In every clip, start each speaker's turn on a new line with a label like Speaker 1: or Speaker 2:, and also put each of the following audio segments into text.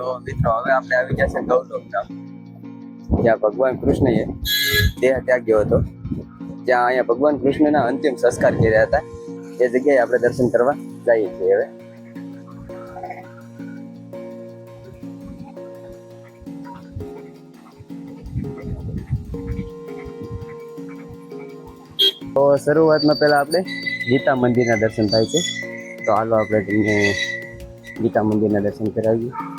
Speaker 1: તો મિત્રો હવે આપણે આવી ગયા છે ગૌલોક ધામ જ્યાં ભગવાન કૃષ્ણએ દેહ ત્યાગ્યો હતો, જ્યાં અહીંયા ભગવાન કૃષ્ણના અંતિમ સંસ્કાર કર્યા હતા, એ જગ્યાએ આપણે દર્શન કરવા જઈએ છીએ હવે. તો શરૂઆતમાં પહેલા આપણે ગીતા મંદિરના દર્શન થાય છે. તો હાલો આપણે તમને ગીતા મંદિરના દર્શન કરાવીએ.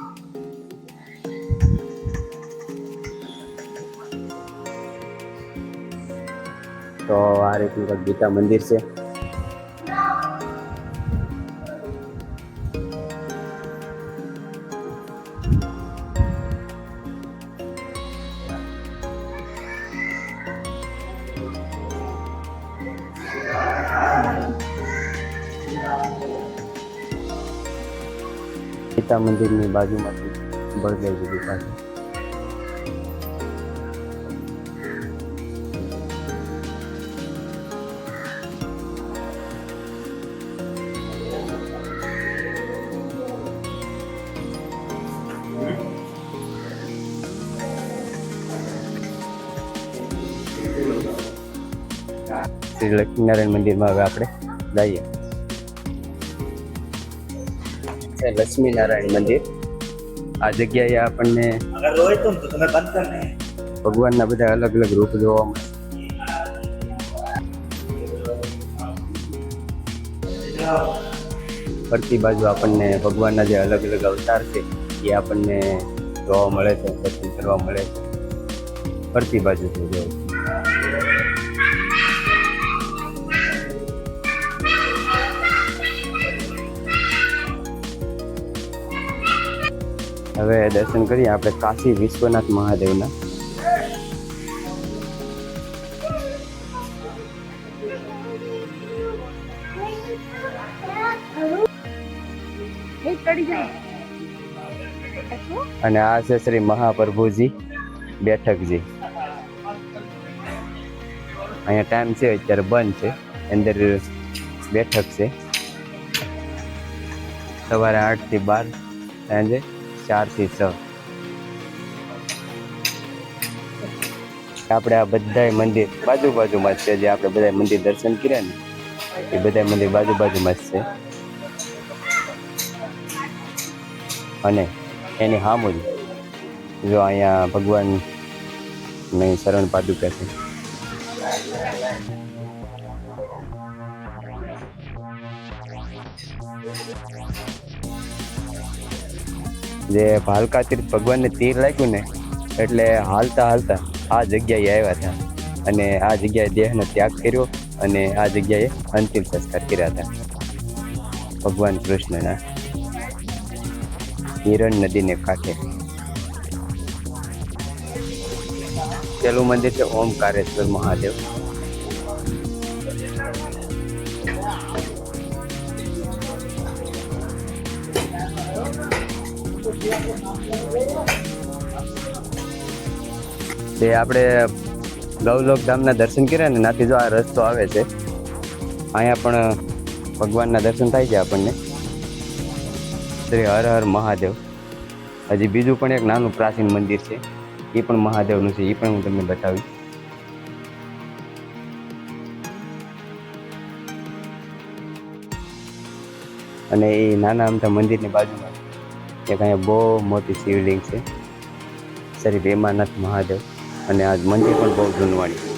Speaker 1: તો આ રીતનું કંઈક ગીતા મંદિર છે. ગીતા મંદિરની બાજુમાંથી બળદેવજી ગુફા છે શ્રી લક્ષ્મીનારાયણ મંદિરમાં હવે આપણે જઈએ. છે લક્ષ્મીનારાયણ મંદિર. આ જગ્યાએ આપણને ભગવાનના બધા અલગ અલગ રૂપ જોવા મળે. ફરતી બાજુ આપણને ભગવાનના જે અલગ અલગ અવતાર છે એ આપણને જોવા મળે છે દર્શન કરવા મળે છે. ફરતી બાજુ જોવા. હવે દર્શન કરીએ આપણે કાશી વિશ્વનાથ મહાદેવના. અને આ છે શ્રી મહાપ્રભુજી બેઠકજી. અહીંયા ટાઈમ છે, અત્યારે બંધ છે, અંદર બેઠક છે. સવારે આઠથી બાર સાંજે ચારથી છ. આપણે આ બધાય મંદિર બાજુ બાજુમાં જ છે, જે આપણે બધા મંદિર દર્શન કર્યા ને, એ બધા મંદિર બાજુ બાજુમાં જ છે. અને એની સામું જ અહીંયા ભગવાન શરણ પાદુકા છે. જે ભાલકા તીર્થ ભગવાનને તીર લાગ્યું ને, એટલે હાલતા હાલતા આ જગ્યાએ આવ્યા હતા. અને આ જગ્યાએ દેહનો ત્યાગ કર્યો અને આ જગ્યાએ અંતિમ સંસ્કાર કર્યા હતા. ભગવાન કૃષ્ણના હિરણ નદીને કાંઠે. પેલું મંદિર છે ઓમકારેશ્વર મહાદેવ. તે આપણે ગૌલોક ધામના દર્શન કર્યા ને નાથી જો આ રસ્તો આવે છે, અહીંયા પણ ભગવાનના દર્શન થાય છે આપણને. શ્રી હર હર મહાદેવ. હજી બીજું પણ એક નાનું પ્રાચીન મંદિર છે, એ પણ મહાદેવનું છે, એ પણ હું તમને બતાવીશ. અને એ નાના અમથા મંદિરની બાજુમાં એક અહીંયા બહુ મોટી શિવલિંગ છે. શ્રી વેમાનાથ મહાદેવ. અને આ મંદિર પણ બહુ જૂનવાણી